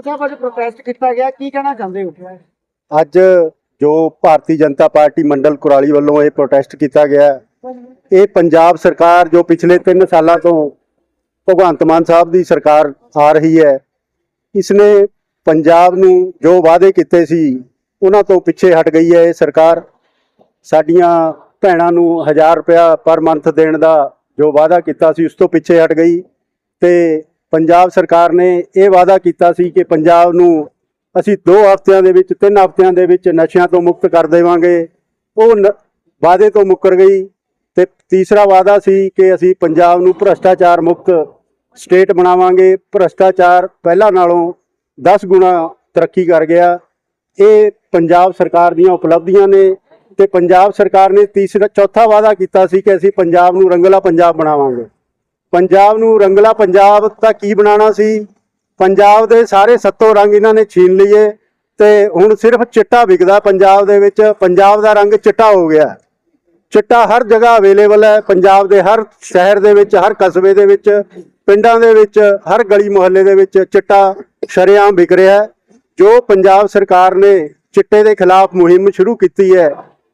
ਸਾਹਿਬ ਅੱਜ ਪ੍ਰੋਟੈਸਟ ਕੀਤਾ ਗਿਆ, ਕੀ ਕਹਿਣਾ ਚਾਹੁੰਦੇ ਹੋ? ਅੱਜ ਜੋ ਭਾਰਤੀ ਜਨਤਾ ਪਾਰਟੀ ਮੰਡਲ ਕੁਰਾਲੀ ਵੱਲੋਂ ਇਹ ਪ੍ਰੋਟੈਸਟ ਕੀਤਾ ਗਿਆ ਇਹ ਪੰਜਾਬ ਸਰਕਾਰ ਜੋ ਪਿਛਲੇ 3 ਸਾਲਾਂ ਤੋਂ ਭਗਵੰਤ ਮਾਨ ਸਾਹਿਬ ਦੀ ਸਰਕਾਰ ਆ ਰਹੀ ਹੈ, ਇਸਨੇ ਪੰਜਾਬ ਨੂੰ ਜੋ ਵਾਅਦੇ ਕੀਤੇ ਸੀ, ਉਹਨਾਂ ਤੋਂ ਪਿੱਛੇ ਹਟ ਗਈ ਹੈ ਇਹ ਸਰਕਾਰ। ਸਾਡੀਆਂ ਭੈਣਾਂ ਨੂੰ 1000 ਰੁਪਇਆ ਪਰ ਮੰਥ ਦੇਣ ਦਾ ਜੋ ਵਾਅਦਾ ਕੀਤਾ ਸੀ, ਉਸ ਤੋਂ ਪਿੱਛੇ ਹਟ ਗਈ ਤੇ ਪੰਜਾਬ ਸਰਕਾਰ ਨੇ ਇਹ ਵਾਅਦਾ ਕੀਤਾ ਸੀ ਕਿ ਪੰਜਾਬ ਨੂੰ ਅਸੀਂ 2 ਹਫ਼ਤਿਆਂ ਦੇ ਵਿੱਚ 3 ਹਫ਼ਤਿਆਂ ਦੇ ਵਿੱਚ ਨਸ਼ਿਆਂ ਤੋਂ ਮੁਕਤ ਕਰ ਦੇਵਾਂਗੇ। ਉਹ ਨ- ਵਾਅਦੇ ਤੋਂ ਮੁੱਕਰ ਗਈ ਤੇ ਤੀਸਰਾ ਵਾਅਦਾ ਸੀ ਕਿ ਅਸੀਂ ਪੰਜਾਬ ਨੂੰ ਭ੍ਰਸ਼ਟਾਚਾਰ ਮੁਕਤ ਸਟੇਟ ਬਣਾਵਾਂਗੇ। ਭ੍ਰਸ਼ਟਾਚਾਰ ਪਹਿਲਾਂ ਨਾਲੋਂ 10 ਗੁਣਾ ਤਰੱਕੀ ਕਰ ਗਿਆ। ਇਹ ਪੰਜਾਬ ਸਰਕਾਰ ਦੀਆਂ ਉਪਲਬਧੀਆਂ ਨੇ ਤੇ ਪੰਜਾਬ ਸਰਕਾਰ ਨੇ ਤੀਸਰਾ, ਚੌਥਾ ਵਾਅਦਾ ਕੀਤਾ ਸੀ ਕਿ ਅਸੀਂ ਪੰਜਾਬ ਨੂੰ ਰੰਗਲਾ ਪੰਜਾਬ ਬਣਾਵਾਂਗੇ। ਪੰਜਾਬ ਨੂੰ ਰੰਗਲਾ ਪੰਜਾਬ ਤਾਂ ਕੀ ਬਣਾਉਣਾ ਸੀ? ਪੰਜਾਬ ਦੇ ਸਾਰੇ ਸੱਤੋਂ ਰੰਗ ਇਹਨਾਂ ਨੇ ਛੀਨ ਲਈਏ ਤੇ ਹੁਣ ਸਿਰਫ ਚਿੱਟਾ ਵਿਕਦਾ ਪੰਜਾਬ ਦੇ ਵਿੱਚ। ਪੰਜਾਬ ਦਾ ਰੰਗ ਚਿੱਟਾ ਹੋ ਗਿਆ। ਚਿੱਟਾ ਹਰ ਜਗ੍ਹਾ ਅਵੇਲੇਬਲ ਹੈ। ਪੰਜਾਬ ਦੇ ਹਰ ਸ਼ਹਿਰ ਦੇ ਵਿੱਚ, ਹਰ ਕਸਬੇ ਦੇ ਵਿੱਚ, ਪਿੰਡਾਂ ਦੇ ਵਿੱਚ, ਹਰ ਗਲੀ ਮੁਹੱਲੇ ਦੇ ਵਿੱਚ ਚਿੱਟਾ ਸ਼ਰੇਆਮ ਵਿਕ ਰਿਹਾ ਜੋ ਪੰਜਾਬ ਸਰਕਾਰ ਨੇ ਚਿੱਟੇ ਦੇ ਖਿਲਾਫ ਮੁਹਿੰਮ ਸ਼ੁਰੂ ਕੀਤੀ ਹੈ,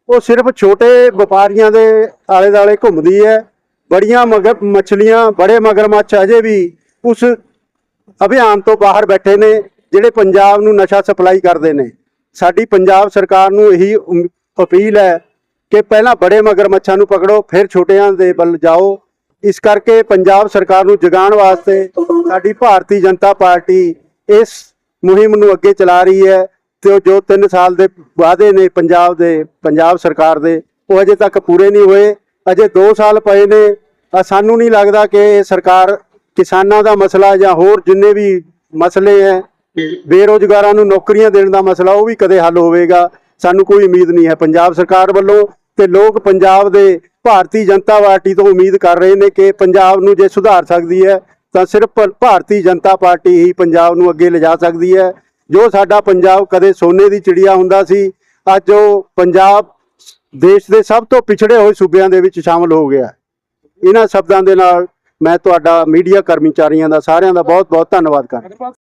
ਉਹ ਸਿਰਫ ਛੋਟੇ ਵਪਾਰੀਆਂ ਦੇ ਆਲੇ ਦਾਲੇ ਘੁੰਮਦੀ ਹੈ। ਬੜੀਆਂ ਮਗਰ ਮੱਛਲੀਆਂ, ਬੜੇ ਮਗਰਮੱਛ ਅਜੇ ਵੀ ਉਸ ਅਭਿਆਨ ਤੋਂ ਬਾਹਰ ਬੈਠੇ ਨੇ, ਜਿਹੜੇ ਪੰਜਾਬ ਨੂੰ ਨਸ਼ਾ ਸਪਲਾਈ ਕਰਦੇ ਨੇ। ਸਾਡੀ ਪੰਜਾਬ ਸਰਕਾਰ ਨੂੰ ਇਹੀ ਅਪੀਲ ਹੈ ਕਿ ਪਹਿਲਾਂ ਬੜੇ ਮਗਰਮੱਛਾਂ ਨੂੰ ਪਕੜੋ, ਫਿਰ ਛੋਟਿਆਂ ਦੇ ਵੱਲ ਜਾਓ। ਇਸ ਕਰਕੇ ਪੰਜਾਬ ਸਰਕਾਰ ਨੂੰ ਜਗਾਉਣ ਵਾਸਤੇ ਸਾਡੀ ਭਾਰਤੀ ਜਨਤਾ ਪਾਰਟੀ ਇਸ ਮੁਹਿੰਮ ਨੂੰ ਅੱਗੇ ਚਲਾ ਰਹੀ ਹੈ ਤੇ ਉਹ ਜੋ 3 ਸਾਲ ਦੇ ਵਾਅਦੇ ਨੇ ਪੰਜਾਬ ਦੇ, ਪੰਜਾਬ ਸਰਕਾਰ ਦੇ, ਉਹ ਅਜੇ ਤੱਕ ਪੂਰੇ ਨਹੀਂ ਹੋਏ। ਅਜੇ 2 ਸਾਲ ਪਏ ਨੇ ਸਾਨੂੰ ਨਹੀਂ ਲੱਗਦਾ ਕਿ ਸਰਕਾਰ ਕਿਸਾਨਾਂ ਦਾ ਮਸਲਾ ਜਾਂ ਹੋਰ ਜਿੰਨੇ ਵੀ ਮਸਲੇ ਹੈ ਬੇਰੋਜ਼ਗਾਰਾਂ ਨੂੰ ਨੌਕਰੀਆਂ ਦੇਣ ਦਾ ਮਸਲਾ ਉਹ ਵੀ ਕਦੇ ਹੱਲ ਹੋਵੇਗਾ। ਸਾਨੂੰ ਕੋਈ ਉਮੀਦ ਨਹੀਂ ਹੈ। ਪੰਜਾਬ ਸਰਕਾਰ ਵੱਲੋਂ ਤੇ ਲੋਕ ਪੰਜਾਬ ਦੇ ਭਾਰਤੀ ਜਨਤਾ ਪਾਰਟੀ ਤੋਂ ਉਮੀਦ ਕਰ ਰਹੇ ਨੇ ਕਿ ਪੰਜਾਬ ਨੂੰ ਜੇ ਸੁਧਾਰ ਸਕਦੀ ਹੈ ਤਾਂ ਸਿਰਫ ਭਾਰਤੀ ਜਨਤਾ ਪਾਰਟੀ ਹੀ ਪੰਜਾਬ ਨੂੰ ਅੱਗੇ ਲਿਜਾ ਸਕਦੀ ਹੈ। ਜੋ ਸਾਡਾ ਪੰਜਾਬ ਕਦੇ ਸੋਨੇ ਦੀ ਚਿੜੀਆ ਹੁੰਦਾ ਸੀ ਅੱਜ ਉਹ ਪੰਜਾਬ ਦੇਸ਼ ਦੇ ਸਭ ਤੋਂ ਪਿਛੜੇ ਹੋਏ ਸੂਬਿਆਂ ਦੇ ਵਿੱਚ ਸ਼ਾਮਲ ਹੋ ਗਿਆ। ਇਹਨਾਂ ਸ਼ਬਦਾਂ ਦੇ ਨਾਲ ਮੈਂ ਤੁਹਾਡਾ ਮੀਡੀਆ ਕਰਮਚਾਰੀਆਂ ਦਾ ਸਾਰਿਆਂ ਦਾ ਬਹੁਤ ਬਹੁਤ ਧੰਨਵਾਦ ਕਰਦਾ।